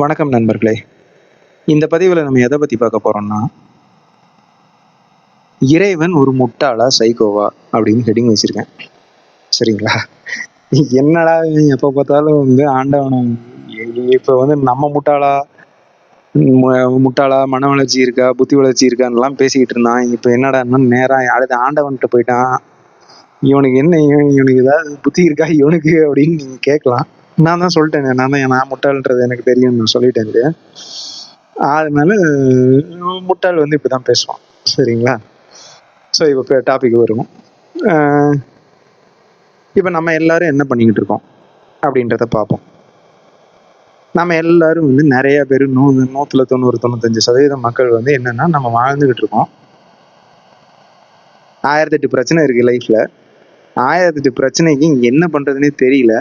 வணக்கம் நண்பர்களே. இந்த பதிவில் நம்ம எதை பற்றி பார்க்க போகிறோம்னா இறைவன் ஒரு முட்டாளா சைக்கோவா அப்படின்னு ஹெட்டிங் வச்சுருக்கேன். சரிங்களா? என்னடா எப்போ பார்த்தாலும் வந்து ஆண்டவனம் இப்போ வந்து நம்ம முட்டாளா முட்டாளா மன வளர்ச்சி இருக்கா புத்தி வளர்ச்சி இருக்கான்னுலாம் பேசிக்கிட்டு இருந்தான். இப்போ என்னடா நேராக அடுத்து ஆண்டவன்கிட்ட போயிட்டான். இவனுக்கு என்ன இவனுக்கு ஏதாவது புத்தி இருக்கா இவனுக்கு அப்படின்னு நீங்கள் கேட்கலாம். நான் தான் சொல்லிட்டேன் நான் தான் நான் முட்டாள்ன்றது எனக்கு தெரியும் நான் சொல்லிட்டேன் இது. அதனால முட்டாள் வந்து இப்படி தான் பேசுவான் சரிங்களா? ஸோ இப்போ டாபிக் வருவோம். இப்போ நம்ம எல்லாரும் என்ன பண்ணிக்கிட்டு இருக்கோம் அப்படின்றத பார்ப்போம். நம்ம எல்லாரும் வந்து நிறைய பேர் நூ நூற்றுல தொண்ணூறு தொண்ணூத்தஞ்சு சதவீதம் மக்கள் வந்து என்னன்னா நம்ம வாழ்ந்துகிட்டு இருக்கோம். ஆயிரத்தெட்டு பிரச்சனை இருக்கு லைஃப்ல ஆயிரத்தெட்டு பிரச்சனைக்கு என்ன பண்ணுறதுனே தெரியல.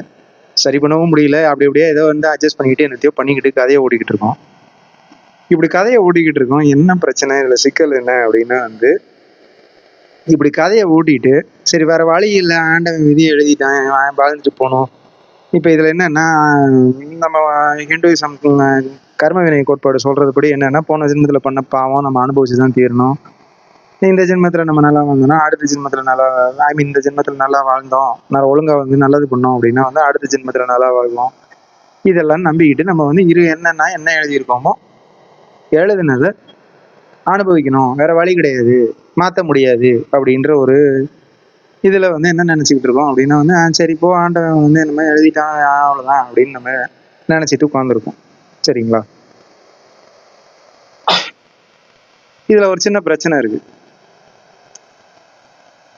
சரி பண்ணவும் முடியல. அப்படி அப்படியே ஏதோ வந்து அட்ஜஸ்ட் பண்ணிக்கிட்டு என்னத்தையோ பண்ணிக்கிட்டு கதையை ஓடிக்கிட்டு இருக்கோம். இப்படி கதையை ஓடிக்கிட்டு இருக்கோம். என்ன பிரச்சனை? இல்லை சிக்கல் என்ன அப்படின்னா வந்து இப்படி கதையை ஓட்டிட்டு சரி வேற வழி இல்லை. ஆண்டவன் விதி எழுதிட்டான். அவன் போகணும் இப்போ இதில் என்னன்னா நம்ம ஹிந்துயிசம் கர்ம வினை கோட்பாடு சொல்றதுபடி என்னன்னா போன ஜென்மத்தில் பண்ண பாவம் நம்ம அனுபவிச்சு தான் தீரணும். இந்த ஜென்மத்தில் நம்ம நல்லா வாழ்ந்தோம்னா அடுத்த ஜென்மத்தில் நல்லா ஐ மீன் இந்த ஜென்மத்தில் நல்லா வாழ்ந்தோம். நான் ஒழுங்கா வந்து நல்லது பண்ணோம் அப்படின்னா வந்து அடுத்த ஜென்மத்தில் நல்லா வாழ்வோம். இதெல்லாம் நம்பிக்கிட்டு நம்ம வந்து இரு என்னன்னா என்ன எழுதியிருக்கோமோ எழுதுனதை அனுபவிக்கணும். வேற வழி கிடையாது. மாற்ற முடியாது அப்படின்ற ஒரு இதில் வந்து என்ன நினச்சிக்கிட்டு இருக்கோம் அப்படின்னா வந்து ஆ, சரி போ ஆண்டவன் வந்து என்ன மாதிரி எழுதிட்டான் அவ்வளோதான் அப்படின்னு நம்ம நினச்சிட்டு உட்காந்துருக்கோம் சரிங்களா? இதில் ஒரு சின்ன பிரச்சனை இருக்குது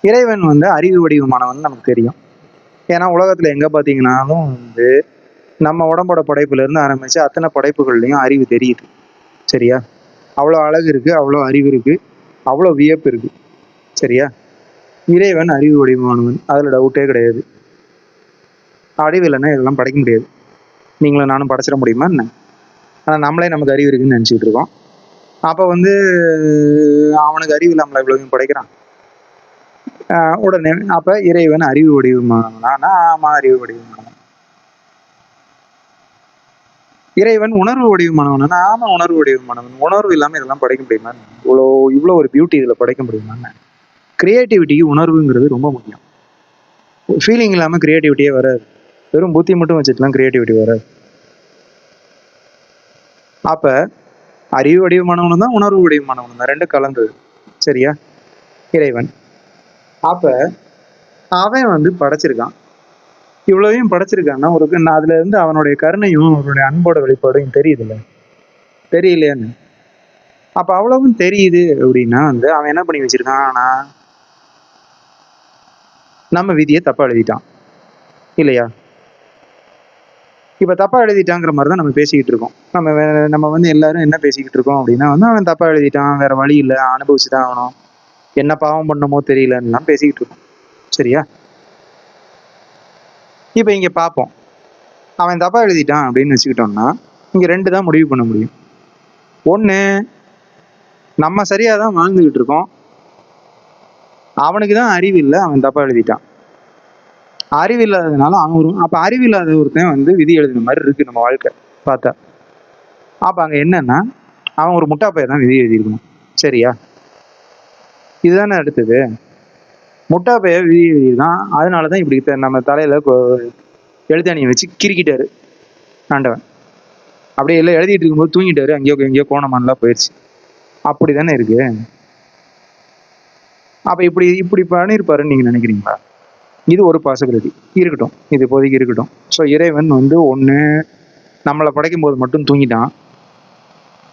இறைவன் வந்து அறிவு வடிவமானவன் நமக்கு தெரியும். ஏன்னா உலகத்துல எங்க பாத்தீங்கன்னாலும் வந்து நம்ம உடம்போட படைப்புல இருந்து ஆரம்பிச்சு அத்தனை படைப்புகள்லையும் அறிவு தெரியுது. சரியா? அவ்வளோ அழகு இருக்கு அவ்வளோ அறிவு இருக்கு அவ்வளோ வியப்பு இருக்கு. சரியா? இறைவன் அறிவு வடிவமானவன். அதுல டவுட்டே கிடையாது. அறிவு இல்லைன்னா இதெல்லாம் படைக்க முடியாது. நீங்களும் நானும் படைச்சிட முடியுமா என்ன? ஆனால் நம்மளே நமக்கு அறிவு இருக்குன்னு நினச்சிக்கிட்டு இருக்கோம். அப்போ வந்து அவனுக்கு அறிவு இல்லாமல் இவ்வளவு படைக்கிறான்? உடனே அப்ப இறைவன் அறிவு வடிவமானவனா ஆமா அறிவு வடிவமானவன் இறைவன் உணர்வு வடிவமானவனா. ஆமா உணர்வு வடிவமானவன். உணர்வு இல்லாம இதெல்லாம் படைக்க முடியுமா? இவ்வளோ இவ்வளோ ஒரு பியூட்டி இதுல படைக்க முடியுமா? கிரியேட்டிவிட்டிக்கு உணர்வுங்கிறது ரொம்ப முக்கியம். ஃபீலிங் இல்லாம கிரியேட்டிவிட்டியே வராது. வெறும் புத்தி மட்டும் வச்சுட்டுலாம் கிரியேட்டிவிட்டி வராது. அப்ப அறிவு வடிவமானவனும் தான் உணர்வு வடிவமானவனும் தான். ரெண்டும் கலந்தது சரியா? இறைவன். அப்ப அவன் வந்து படைச்சிருக்கான். இவ்வளவையும் படைச்சிருக்கான்னா ஒரு நான் அதுல இருந்து அவனுடைய கருணையும் அவனுடைய அன்போட வெளிப்பாடும் தெரியுதுல்ல? தெரியலையான்னு. அப்ப அவ்வளவும் தெரியுது அப்படின்னா வந்து அவன் என்ன பண்ணி வச்சிருக்கான் ஆனா நம்ம விதியை தப்பா எழுதிட்டான். இல்லையா? இப்ப தப்பா எழுதிட்டாங்கிற மாதிரி தான் நம்ம பேசிக்கிட்டு இருக்கோம். நம்ம நம்ம வந்து எல்லாரும் என்ன பேசிக்கிட்டு இருக்கோம் அப்படின்னா வந்து அவன் தப்பா எழுதிட்டான் வேற வழி இல்லை அனுபவிச்சுதான் ஆகணும். என்ன பாவம் பண்ணமோ தெரியலன்னுலாம் பேசிக்கிட்டு இருக்கோம். சரியா? இப்போ இங்கே பார்ப்போம் அவன் தப்பா எழுதிட்டான் அப்படின்னு வச்சுக்கிட்டோம்னா இங்கே ரெண்டு தான் முடிவு பண்ண முடியும். ஒன்று நம்ம சரியாக தான் வாழ்ந்துக்கிட்டு இருக்கோம். அவனுக்கு தான் அறிவு இல்லை அவன் தப்பா எழுதிட்டான். அறிவு இல்லாததுனால அவன் ஒரு அப்போ அறிவு இல்லாத ஒருத்தன் வந்து விதி எழுதின மாதிரி இருக்கு நம்ம வாழ்க்கை பார்த்தா. அப்போ அங்கே என்னன்னா அவன் ஒரு முட்டா தான் விதி எழுதியிருக்கணும். சரியா? இதுதானே அடுத்தது? முட்டா பைய விதி அதனால தான் இப்படி நம்ம தலையில கொ- எழுத்தாணியை வச்சு கிறுக்கிட்டாரு. ஆண்டவன். அப்படியே எல்லாம் எழுதிட்டு இருக்கும்போது தூங்கிட்டாரு. அங்கேயோ எங்கேயோ கோணமானலாம் போயிடுச்சு அப்படிதானே இருக்கு? அப்ப இப்படி இப்படி பண்ணியிருப்பாருன்னு நீங்க நினைக்கிறீங்களா? இது ஒரு பாசிபிலிட்டி இருக்கட்டும். இது இப்போதைக்கு இருக்கட்டும். ஸோ இறைவன் வந்து ஒன்று நம்மளை படைக்கும் போது மட்டும் தூங்கிட்டான்.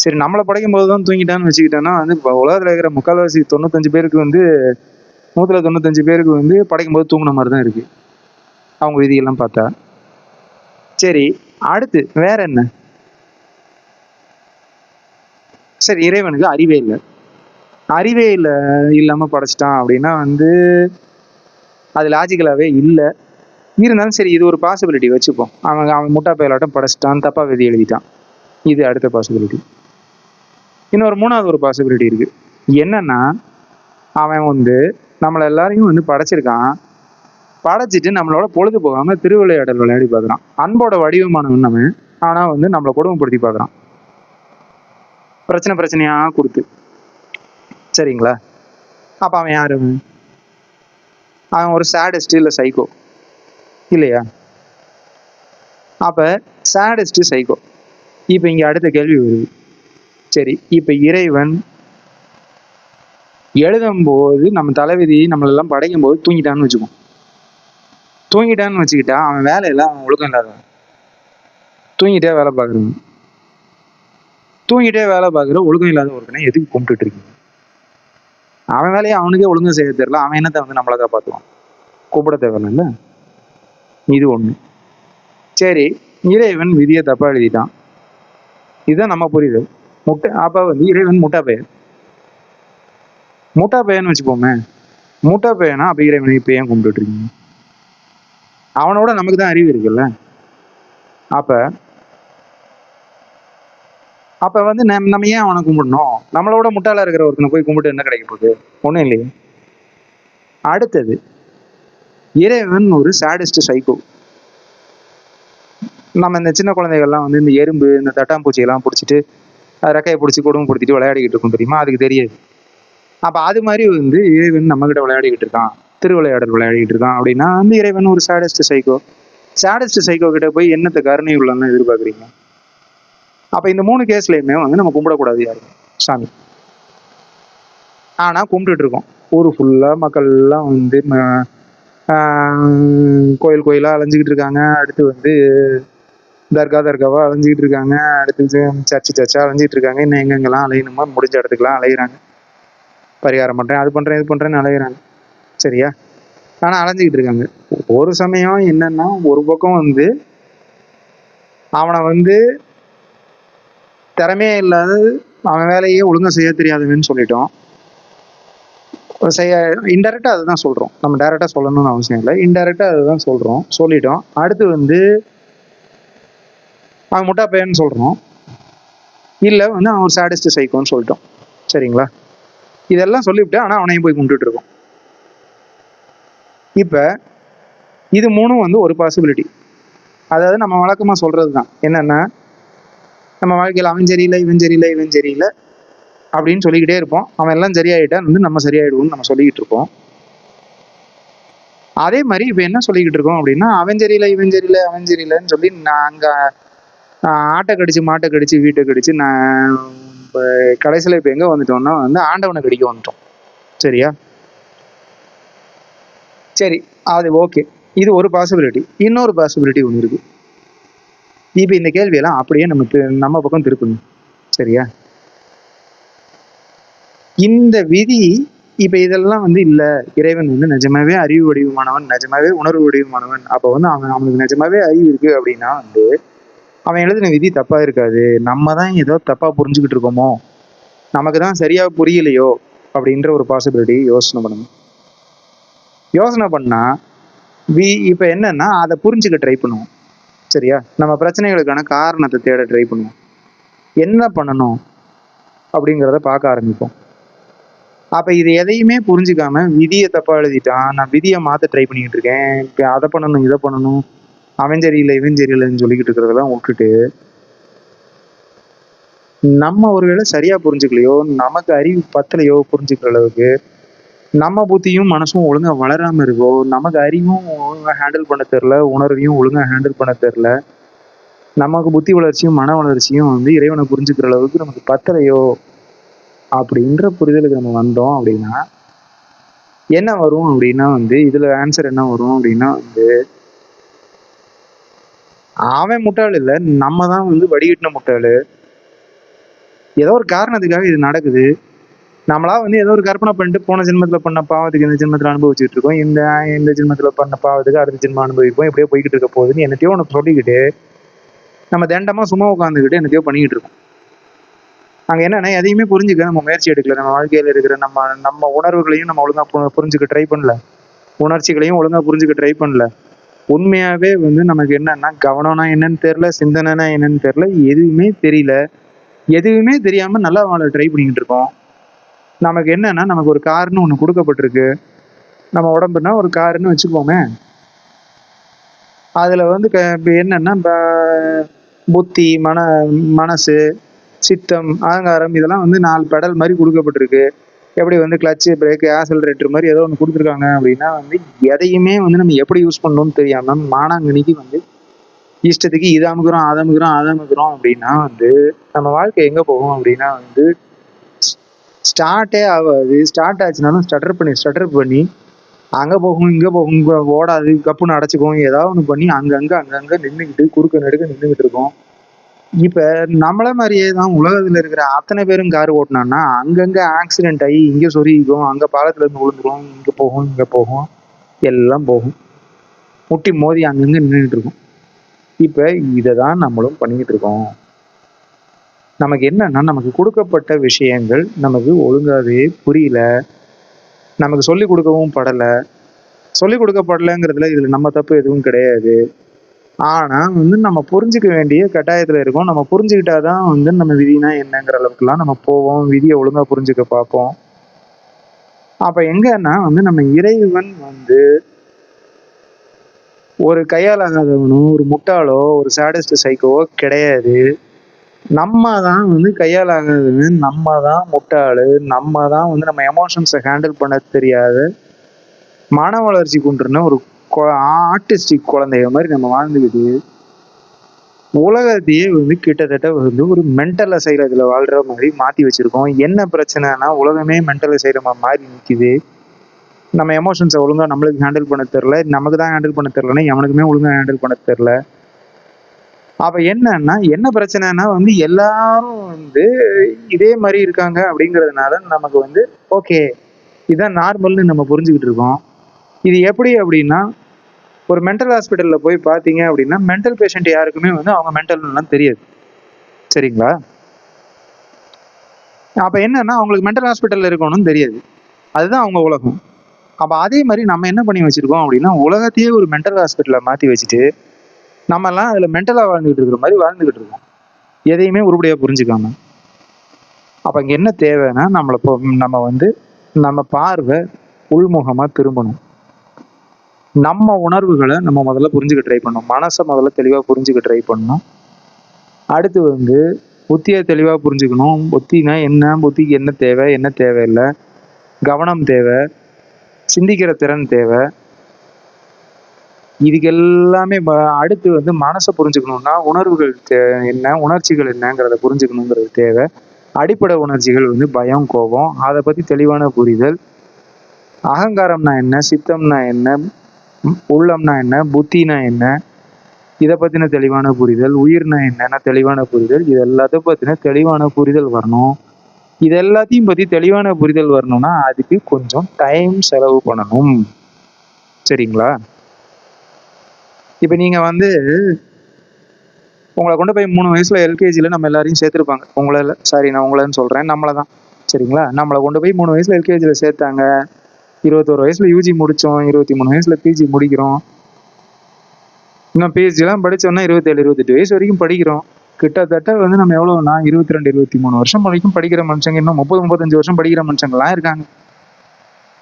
சரி நம்மளை படைக்கும் போது தான் தூங்கிட்டான்னு வச்சுக்கிட்டோன்னா வந்து இப்போ உலகத்தில் இருக்கிற முக்கால்வாசி தொண்ணூத்தஞ்சு பேருக்கு வந்து நூற்றுல தொண்ணூத்தஞ்சு பேருக்கு வந்து படைக்கும் போது தூங்கின மாதிரி தான் இருக்குது அவங்க விதியெல்லாம் பார்த்தா. சரி அடுத்து வேற என்ன? சரி இறைவனுக்கு அறிவே இல்லை. அறிவே இல்லை இல்லாமல் படைச்சிட்டான் அப்படின்னா வந்து அது லாஜிக்கலாகவே இல்லை. இருந்தாலும் சரி இது ஒரு பாசிபிலிட்டி வச்சுப்போம். அவன் அவன் முட்டா பயலாட்டம் படைச்சிட்டான் தப்பாக விதி எழுதிட்டான். இது அடுத்த பாசிபிலிட்டி இன்னொரு மூணாவது ஒரு பாசிபிலிட்டி இருக்கு. என்னன்னா அவன் வந்து நம்மளை எல்லாரையும் வந்து படைச்சிருக்கான். படைச்சிட்டு நம்மளோட பொழுது போகாம திருவிளையாடல் விளையாடி பார்க்குறான். அன்போட வடிவமானவன் அவன். ஆனா வந்து நம்மளை கொடுமைப்படுத்தி பார்க்குறான். பிரச்சனை பிரச்சனையா கொடுத்து. சரிங்களா? அப்ப அவன் யாரு? அவன்? அவன் ஒரு சேடஸ்ட் இல்ல சைக்கோ இல்லையா? அப்ப சேடஸ்ட் சைக்கோ இப்ப இங்க அடுத்த கேள்வி வருது. சரி இப்ப இறைவன் எழுதும்போது நம்ம தலைவிதி நம்மளெல்லாம் படைக்கும் போது தூங்கிட்டான்னு வச்சுக்கோ. தூங்கிட்டான்னு வச்சுக்கிட்டா அவன் வேலையில அவன் ஒழுக்கம் இல்லாதவன். தூங்கிட்டே வேலை பார்க்குறவன். தூங்கிட்டே வேலை பார்க்குற ஒழுக்கம் இல்லாத ஒருத்தனை எதுக்கு கும்பிட்டுட்டு இருக்கீங்க? அவன் வேலையை அவனுக்கே ஒழுங்கா செய்ய தெரியல அவன் என்னத்தை வந்து நம்மளை காப்பாற்றுவான் கூப்பிட தேவையில்ல இது ஒண்ணு. சரி இறைவன் விதியை தப்பா எழுதிட்டான். இதுதான் நம்ம புரியுது முட்டை அப்போ வந்து இறைவன் முட்டா பையன் முட்டா பையன் வச்சுப்போமே முட்டா பையனா அப்ப இறைவனை இப்ப ஏன் கும்பிட்டு இருக்கீங்க? அவனோட நமக்கு தான் அறிவு இருக்குல்ல. அப்ப அப்ப வந்து நம்ம நம்ம ஏன் அவனை கும்பிடணும்? நம்மளோட முட்டாளா இருக்கிற ஒருத்தனை போய் கும்பிட்டு என்ன கிடைக்க போகுது? ஒண்ணும் இல்லையே. அடுத்தது இறைவன் ஒரு சேடஸ்ட் சைக்கோ நம்ம இந்த சின்ன குழந்தைகள்லாம் வந்து இந்த எறும்பு இந்த தட்டாம்பூச்சி எல்லாம் பிடிச்சிட்டு அது ரெக்கையை பிடிச்சி கொடுமைப்படுத்திட்டு விளையாடிக்கிட்டு இருக்கும் தெரியுமா? அதுக்கு தெரியாது. அப்போ அது மாதிரி வந்து இறைவன் நம்ம கிட்ட விளையாடிக்கிட்டு இருக்கான். திருவிளையாடல் விளையாடிக்கிட்டு இருக்கான் அப்படின்னா வந்து இறைவன் ஒரு சேடஸ்ட் சைக்கோ சேடஸ்ட் சைக்கோ கிட்ட போய் என்னத்த கருணை உள்ளன்னு எதிர்பார்க்குறீங்க? அப்போ இந்த மூணு கேஸ்லையுமே வந்து நம்ம கும்பிடக்கூடாது யாரும். சாமி. ஆனால் கும்பிட்டுட்டு இருக்கோம். ஊர் ஃபுல்லாக மக்கள்லாம் வந்து ம- கோயில் கோயிலாக அலைஞ்சிக்கிட்டு இருக்காங்க. அடுத்து வந்து தர்கா தர்காவா அலைஞ்சுக்கிட்டு இருக்காங்க. அடுத்து சர்ச்சு சர்ச்சா அலைஞ்சிட்டு இருக்காங்க. இன்னும் எங்கெங்கெல்லாம் அலையணுமோ முடிஞ்ச இடத்துக்குலாம் அலையிறாங்க. பரிகாரம் பண்றேன் அது பண்றேன் இது பண்றேன்னு அலையிறாங்க. சரியா? ஆனா அழஞ்சிக்கிட்டு இருக்காங்க. ஒரு சமயம் என்னன்னா ஒரு பக்கம் வந்து அவனை வந்து திறமையே இல்லாத அவன் வேலையே ஒழுங்கா செய்ய தெரியாதுன்னு சொல்லிட்டோம். செய்ய இன்டெரக்டா அதுதான் சொல்றோம். நம்ம டேரெக்டாக சொல்லணும்னு அவசியம் இல்லை. இன்டெரக்டா அதுதான் சொல்றோம். சொல்லிட்டோம். அடுத்து வந்து அவன் முட்டா பையன்னு சொல்கிறோம் இல்லை வந்து அவன் சேடஸ்ட் சைக்கோன்னு சொல்லிட்டோம். சரிங்களா? இதெல்லாம் சொல்லிவிட்டு ஆனால் அவனையும் போய் கும்பிட்டுட்டு இருக்கோம். இப்போ இது மூணும் வந்து ஒரு பாசிபிலிட்டி அதாவது நம்ம வழக்கமாக சொல்கிறது தான் என்னென்னா நம்ம வாழ்க்கையில் அவன் சரியில்லை இவன் சரியில்லை இவன் சரியில்லை அப்படின்னு சொல்லிக்கிட்டே இருப்போம். அவன் எல்லாம் சரியாயிட்டான் வந்து நம்ம சரியாயிடுவோம்னு நம்ம சொல்லிக்கிட்டு இருப்போம். அதே மாதிரி இப்போ என்ன சொல்லிக்கிட்டு இருக்கோம் அப்படின்னா அவன் சரியில்லை இவன் சரியில்லை அவன் சரியில்லைன்னு சொல்லி நாங்கள் ஆட்டை கடிச்சு மாட்டை கடிச்சு வீட்டை கடிச்சு நான் இப்போ கடைசியில் இப்போ எங்கே வந்துட்டோம்னா வந்து ஆண்டவனை கடிக்க வந்துட்டோம். சரியா? சரி அது ஓகே. இது ஒரு பாசிபிலிட்டி இன்னொரு பாசிபிலிட்டி ஒன்று இருக்கு. இப்போ இந்த கேள்வியெல்லாம் அப்படியே நம்ம நம்ம பக்கம் திருப்பணும். சரியா? இந்த விதி இப்போ இதெல்லாம் வந்து இல்லை. இறைவன் வந்து நிஜமாவே அறிவு வடிவமானவன் நிஜமாவே உணர்வு வடிவமானவன். அப்போ வந்து அவன் அவனுக்கு நிஜமாவே அறிவு இருக்கு அப்படின்னா வந்து அவன் எழுதின விதி தப்பா இருக்காது. நம்ம தான் ஏதோ தப்பா புரிஞ்சுக்கிட்டு இருக்கோமோ? நமக்கு தான் சரியா புரியலையோ? அப்படின்ற ஒரு பாசிபிலிட்டி யோசனை பண்ணணும் யோசனை பண்ணா வி இப்ப என்னன்னா அதை புரிஞ்சுக்க ட்ரை பண்ணுவோம். சரியா? நம்ம பிரச்சனைகளுக்கான காரணத்தை தேட ட்ரை பண்ணுவோம். என்ன பண்ணணும்? அப்படிங்கிறத பார்க்க ஆரம்பிப்போம். அப்ப இது எதையுமே புரிஞ்சுக்காம விதியை தப்பா எழுதிட்டான் நான் விதியை மாத்த ட்ரை பண்ணிக்கிட்டு இருக்கேன் இப்ப அதை பண்ணணும் இதை பண்ணணும் அவன் சரியில்லை இவன் சரியில்லைன்னு சொல்லிக்கிட்டு இருக்கிறதெல்லாம் விட்டுட்டு நம்ம ஒருவேளை சரியா புரிஞ்சுக்கலையோ நமக்கு அறிவு பத்தலையோ புரிஞ்சுக்கிற அளவுக்கு நம்ம புத்தியும் மனசும் ஒழுங்கா வளராம இருக்கோ நமக்கு அறிவும் ஒழுங்கா ஹேண்டில் பண்ண தெரில உணர்வையும் ஒழுங்கா ஹேண்டில் பண்ண தெரில நமக்கு புத்தி வளர்ச்சியும் மன வளர்ச்சியும் வந்து இறைவனை புரிஞ்சுக்கிற அளவுக்கு நமக்கு பத்தலையோ அப்படின்ற புரிதலுக்கு நம்ம வந்தோம் அப்படின்னா என்ன வரும் அப்படின்னா வந்து இதுல ஆன்சர் என்ன வரும் அப்படின்னா வந்து அவன் முட்டாள் இல்ல நம்ம தான் வந்து வடிகட்டின முட்டாளு. ஏதோ ஒரு காரணத்துக்காக இது நடக்குது. நம்மளா வந்து ஏதோ ஒரு கற்பனை பண்ணிட்டு போன ஜென்மத்துல பண்ண பாவத்துக்கு இந்த ஜென்மத்துல அனுபவிச்சுட்டு இருக்கோம். இந்த இந்த ஜென்மத்துல பண்ண பாவத்துக்கு அடுத்த ஜென்மம் அனுபவிப்போம். இப்படியே போய்கிட்டு இருக்க போகுதுன்னு என்னத்தையோ ஒன்று சொல்லிக்கிட்டு நம்ம தண்டமா சும்மா உட்காந்துக்கிட்டு என்னத்தையோ பண்ணிக்கிட்டு இருக்கோம். அங்க என்னன்னா எதையுமே புரிஞ்சுக்க நம்ம முயற்சி எடுக்கல. நம்ம வாழ்க்கையில இருக்கிற நம்ம நம்ம உணர்வுகளையும் நம்ம ஒழுங்கா பு- புரிஞ்சுக்க ட்ரை பண்ணல. உணர்ச்சிகளையும் ஒழுங்கா புரிஞ்சுக்க ட்ரை பண்ணல. உண்மையாவே வந்து நமக்கு என்னன்னா கவனம்னா என்னன்னு தெரியல சிந்தனைனா என்னன்னு தெரியல எதுவுமே தெரியல. எதுவுமே தெரியாம நல்லா வாழ ட்ரை பண்ணிக்கிட்டு இருக்கோம். நமக்கு என்னன்னா நமக்கு ஒரு கார்னு ஒன்று கொடுக்கப்பட்டிருக்கு. நம்ம உடம்புனா ஒரு காருன்னு வச்சுக்கோமே அதில் வந்து க- இப்ப என்னன்னா புத்தி மன மனசு சித்தம் அகங்காரம் இதெல்லாம் வந்து நாலு பெடல் மாதிரி கொடுக்கப்பட்டிருக்கு. எப்படி வந்து கிளச்சு பிரேக்கு ஆசல்ரேட்டர் மாதிரி ஏதோ ஒன்று கொடுத்துருக்காங்க அப்படின்னா வந்து எதையுமே வந்து நம்ம எப்படி யூஸ் பண்ணணும்னு தெரியாமல் மானாங்கனிக்கு வந்து இஷ்டத்துக்கு இது அமுக்கிறோம் அதை அமுக்கிறோம் அதை அமுக்கிறோம் அப்படின்னா வந்து நம்ம வாழ்க்கை எங்கே போகும் அப்படின்னா வந்து ஸ்டார்ட்டே ஆகாது. ஸ்டார்ட் ஆச்சுனாலும் ஸ்டட்டர் பண்ணி ஸ்டட்டர் பண்ணி அங்கே போகும் இங்கே போகும் இங்கே ஓடாது கப்புன்னு அடைச்சிக்கும் ஏதாவது ஒன்று பண்ணி அங்கங்கே அங்கங்கே நின்றுக்கிட்டு குறுக்க நெடுக்க நின்றுக்கிட்டு இருக்கோம். இப்போ நம்மள மாதிரியே தான் உலகத்தில் இருக்கிற அத்தனை பேரும் கார் ஓட்டினான்னா அங்கங்கே ஆக்சிடென்ட் ஆகி இங்கே சொருகிக்கும் அங்கே பாலத்துல இருந்து விழுந்துரும் இங்கே போகும் இங்கே போகும் எல்லாம் போகும். முட்டி மோதி அங்கங்கே நின்றுட்டு இருக்கும். இப்போ இதை தான் நம்மளும் பண்ணிக்கிட்டு இருக்கோம். நமக்கு என்னன்னா நமக்கு கொடுக்கப்பட்ட விஷயங்கள் நமக்கு ஒழுங்காவே புரியல. நமக்கு சொல்லி கொடுக்கவும் படலை. சொல்லி கொடுக்கப்படலைங்கிறதுல இதில் நம்ம தப்பு எதுவும் கிடையாது. ஆனால் வந்து நம்ம புரிஞ்சுக்க வேண்டிய கட்டாயத்தில் இருக்கோம். நம்ம புரிஞ்சுக்கிட்டாதான் வந்து நம்ம விதினா என்னங்கிற அளவுக்குலாம் நம்ம போவோம். விதியை ஒழுங்காக புரிஞ்சுக்க பார்ப்போம். அப்போ எங்கன்னா வந்து நம்ம இறைவன் வந்து ஒரு கையாலாகாதவனோ ஒரு முட்டாளோ ஒரு சேடஸ்ட் சைக்கோவோ கிடையாது. நம்ம தான் வந்து கையாலாகாதவன் நம்ம தான் முட்டாளு நம்ம தான் வந்து நம்ம எமோஷன்ஸை ஹேண்டில் பண்ண தெரியாத மன வளர்ச்சி குன்றுன்னு ஒரு ஆர்டிஸ்டிக் குழந்தைய மாதிரி நம்ம வாழ்ந்துக்கிட்டு உலகத்தையே வந்து கிட்டத்தட்ட வந்து ஒரு மென்டல் அசைலத்தில் வாழ்கிற மாதிரி மாற்றி வச்சுருக்கோம். என்ன பிரச்சனைனா உலகமே மென்டல் அசைலமாக மாறி நிற்கிது நம்ம எமோஷன்ஸை ஒழுங்காக நம்மளுக்கு ஹேண்டில் பண்ண தெரில நமக்கு தான் ஹேண்டில் பண்ண தெரிலன்னா எவனுக்குமே ஒழுங்காக ஹேண்டில் பண்ண தெரில அப்போ என்னன்னா என்ன பிரச்சனைனா வந்து எல்லாரும் வந்து இதே மாதிரி இருக்காங்க அப்படிங்கிறதுனால நமக்கு வந்து ஓகே இதுதான் நார்மல்னு நம்ம புரிஞ்சுக்கிட்டு இருக்கோம். இது எப்படி அப்படின்னா ஒரு மென்டல் ஹாஸ்பிட்டலில் போய் பார்த்தீங்க அப்படின்னா மென்டல் பேஷண்ட் யாருக்குமே வந்து அவங்க மென்டல்லாம் தெரியாது. சரிங்களா? அப்போ என்னன்னா அவங்களுக்கு மென்டல் ஹாஸ்பிட்டலில் இருக்கணும்னு தெரியாது. அதுதான் அவங்க உலகம். அப்போ அதே மாதிரி நம்ம என்ன பண்ணி வச்சுருக்கோம் அப்படின்னா உலகத்தையே ஒரு மென்டல் ஹாஸ்பிட்டலில் மாற்றி வச்சுட்டு நம்மலாம் அதில் மென்டலாக வாழ்ந்துகிட்டு இருக்கிற மாதிரி வாழ்ந்துகிட்டு இருக்கோம். எதையுமே உருப்படியாக புரிஞ்சுக்காம. அப்போ இங்கே என்ன தேவைன்னா நம்மளை இப்போ நம்ம வந்து நம்ம பார்வை உள்முகமாக திரும்பணும். நம்ம உணர்வுகளை நம்ம முதல்ல புரிஞ்சுக்க ட்ரை பண்ணணும். மனசை முதல்ல தெளிவாக புரிஞ்சுக்க ட்ரை பண்ணணும். அடுத்து வந்து புத்தியை தெளிவாக புரிஞ்சுக்கணும். புத்தினா என்ன? புத்திக்கு என்ன தேவை? என்ன தேவையில்லை? கவனம் தேவை. சிந்திக்கிற திறன் தேவை. இதுக்கு எல்லாமே அடுத்து வந்து மனசை புரிஞ்சுக்கணும்னா உணர்வுகள் என்ன? உணர்ச்சிகள் என்னங்கிறத புரிஞ்சுக்கணுங்கிறது தேவை. அடிப்படை உணர்ச்சிகள் வந்து பயம் கோபம். அதை பற்றி தெளிவான புரிதல். அகங்காரம்னா என்ன? சித்தம்னா என்ன? உள்ளம்னா என்ன புத்தினா என்ன இதை பற்றின தெளிவான புரிதல் உயிர்னா என்னன்னா தெளிவான புரிதல் இது எல்லாத்தையும் பற்றின தெளிவான புரிதல் வரணும். இது எல்லாத்தையும் பற்றி தெளிவான புரிதல் வரணும்னா அதுக்கு கொஞ்சம் டைம் செலவு பண்ணணும். சரிங்களா? இப்போ நீங்கள் வந்து உங்களை கொண்டு போய் மூணு வயசில் எல்கேஜியில் நம்ம எல்லாரையும் சேர்த்துருப்பாங்க. உங்களை சாரி நான் உங்களைன்னு சொல்கிறேன் நம்மளை தான் சரிங்களா? நம்மளை கொண்டு போய் மூணு வயசில் எல்கேஜியில் சேர்த்தாங்க. இருபத்தோரு வயசுல யூஜி முடித்தோம் இருபத்தி மூணு வயசுல பிஜி முடிக்கிறோம். இன்னும் பிஹெச்டிலாம் படித்தோம்னா இருபத்தேழு இருபத்தெட்டு வயசு வரைக்கும் படிக்கிறோம். கிட்டத்தட்ட வந்து நம்ம எவ்வளோனா இருபத்தி ரெண்டு இருபத்தி மூணு வருஷம் வரைக்கும் படிக்கிற மனுஷங்க இன்னும் முப்பது முப்பத்தஞ்சு வருஷம் படிக்கிற மனுஷங்கள்லாம் இருக்காங்க.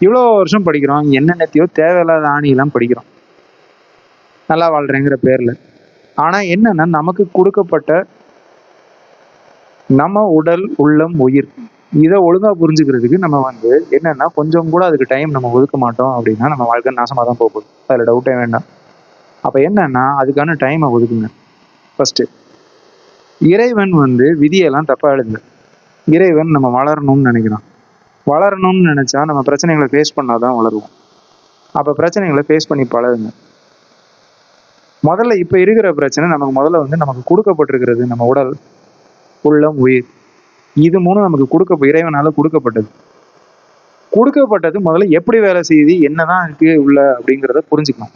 இவ்வளோ வருஷம் படிக்கிறோம் என்னென்னத்தையோ தேவையில்லாத ஆணியெல்லாம் படிக்கிறோம். நல்லா வாழ்கிறேங்கிற பேரில். ஆனால் என்னன்னா நமக்கு கொடுக்கப்பட்ட நம்ம உடல் உள்ளம் உயிர் இதை ஒழுங்காக புரிஞ்சுக்கிறதுக்கு நம்ம வந்து என்னன்னா கொஞ்சம் கூட அதுக்கு டைம் நம்ம ஒதுக்க மாட்டோம் அப்படின்னா நம்ம வாழ்க்கை நாசமாக தான் போகுது. அதில் டவுட்டே வேண்டாம். அப்போ என்னன்னா அதுக்கான டைமை ஒதுக்குங்க. ஃபஸ்ட்டு இறைவன் வந்து விதியெல்லாம் தப்பாக எழுதுங்க. இறைவன் நம்ம வளரணும்னு நினைக்கிறான். வளரணும்னு நினச்சா நம்ம பிரச்சனைகளை ஃபேஸ் பண்ணால் தான் வளருவோம். அப்போ பிரச்சனைகளை ஃபேஸ் பண்ணி பழகுங்க. முதல்ல இப்போ இருக்கிற பிரச்சனை நமக்கு முதல்ல வந்து நமக்கு கொடுக்கப்பட்டிருக்கிறது நம்ம உடல் உள்ளம் உயிர். இது மூணும் நமக்கு கொடுக்க இறைவனால கொடுக்கப்பட்டது. கொடுக்கப்பட்டது முதல்ல எப்படி வேலை செய்யுது என்னதான் இருக்கு உள்ள அப்படிங்கிறத புரிஞ்சுக்கணும்.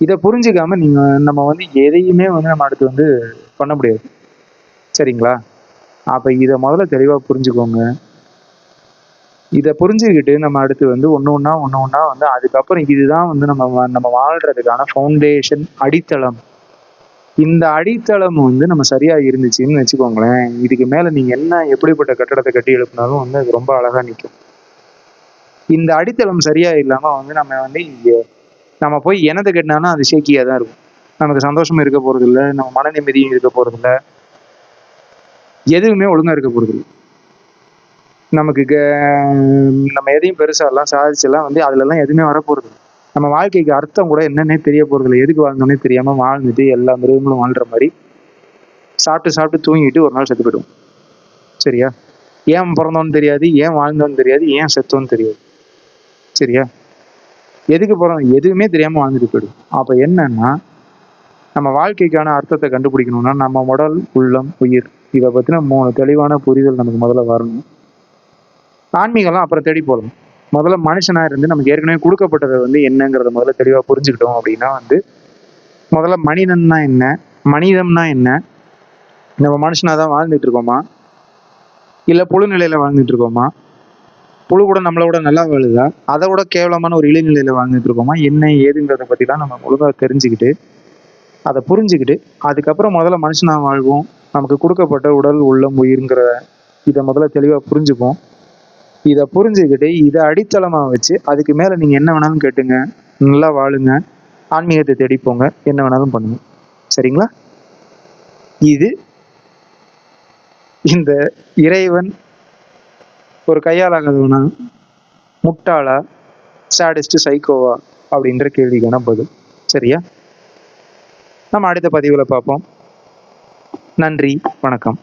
இதை புரிஞ்சுக்காம நீங்க நம்ம வந்து எதையுமே வந்து நம்ம அடுத்து வந்து பண்ண முடியாது. சரிங்களா? அப்ப இதை முதல்ல தெளிவா புரிஞ்சுக்கோங்க. இதை புரிஞ்சுக்கிட்டு நம்ம அடுத்து வந்து ஒன்று ஒன்றா ஒன்று ஒன்றா வந்து அதுக்கப்புறம் இதுதான் வந்து நம்ம நம்ம வாழ்கிறதுக்கான ஃபவுண்டேஷன் அடித்தளம். இந்த அடித்தளம் வந்து நம்ம சரியா இருந்துச்சுன்னு வச்சுக்கோங்களேன். இதுக்கு மேல நீங்க என்ன எப்படிப்பட்ட கட்டடத்தை கட்டி எழுப்பினாலும் வந்து அது ரொம்ப அழகா நிற்கும் இந்த அடித்தளம் சரியா இல்லாம வந்து நம்ம வந்து இங்க நம்ம போய் எனத்தை கட்டினாலும் அது ஷேக்கியா தான் இருக்கும். நமக்கு சந்தோஷமும் இருக்க போறது இல்லை நம்ம மன நிம்மதியும் இருக்க போறது இல்லை எதுவுமே ஒழுங்கா இருக்க போறது நமக்கு க- நம்ம எதையும் பெருசா எல்லாம் சாதிச்செல்லாம் வந்து அதுல எல்லாம் எதுவுமே வரப்போகிறது நம்ம வாழ்க்கைக்கு அர்த்தம் கூட என்னன்னே தெரிய போகிறதில்ல இல்லை. எதுக்கு வாழ்ந்தோன்னே தெரியாமல் வாழ்ந்துட்டு எல்லா மிருகங்களும் வாழ்ற மாதிரி சாப்பிட்டு சாப்பிட்டு தூங்கிட்டு ஒரு நாள் செத்து போயிடுவோம். சரியா? ஏன் பிறந்தோன்னு தெரியாது ஏன் வாழ்ந்தோன்னு தெரியாது ஏன் செத்தோன்னு தெரியாது. சரியா? எதுக்கு பிறந்தோம்? எதுவுமே தெரியாமல் வாழ்ந்துட்டு போயிடும் அப்போ என்னன்னா நம்ம வாழ்க்கைக்கான அர்த்தத்தை கண்டுபிடிக்கணும்னா நம்ம உடல் உள்ளம் உயிர் இதை பற்றின மூணு தெளிவான புரிதல் நமக்கு முதல்ல வரணும். ஆன்மீகம்லாம் அப்புறம் தேடி போகலாம். முதல்ல மனுஷனா இருந்து நமக்கு ஏற்கனவே கொடுக்கப்பட்டதை வந்து என்னங்கிறத முதல்ல தெளிவாக புரிஞ்சுக்கிட்டோம் அப்படின்னா வந்து முதல்ல மனிதன்னா என்ன? மனிதம்னா என்ன? நம்ம மனுஷனாக தான் வாழ்ந்துட்டு இருக்கோமா? இல்லை புழு நிலையில் வாழ்ந்துட்டு இருக்கோமா? புழு கூட நம்மளை விட நல்லா வாழுதா? அதை விட கேவலமான ஒரு இளைநிலையில் வாழ்ந்துட்டு இருக்கோமா? என்ன ஏதுங்கிறத பற்றி தான் நம்ம ஒழுங்கா தெரிஞ்சுக்கிட்டு அதை புரிஞ்சுக்கிட்டு அதுக்கப்புறம் முதல்ல மனுஷனா வாழ்வோம். நமக்கு கொடுக்கப்பட்ட உடல் உள்ளம் உயிர்ங்கிற இதை முதல்ல தெளிவாக புரிஞ்சுப்போம். இதை புரிஞ்சுக்கிட்டு இதை அடித்தளமாக வச்சு அதுக்கு மேலே நீங்கள் என்ன வேணாலும் கேட்டுங்க. நல்லா வாழுங்க. ஆன்மீகத்தை தேடி போங்க. என்ன வேணாலும் பண்ணுங்க. சரிங்களா? இது இந்த இறைவன் ஒரு கையாளாகதுனா முட்டாளா? சாடிஸ்ட் சைக்கோவா அப்படின்ற கேள்விக்கான பதில். சரியா? நம்ம அடுத்த பதிவில் பார்ப்போம். நன்றி. வணக்கம்.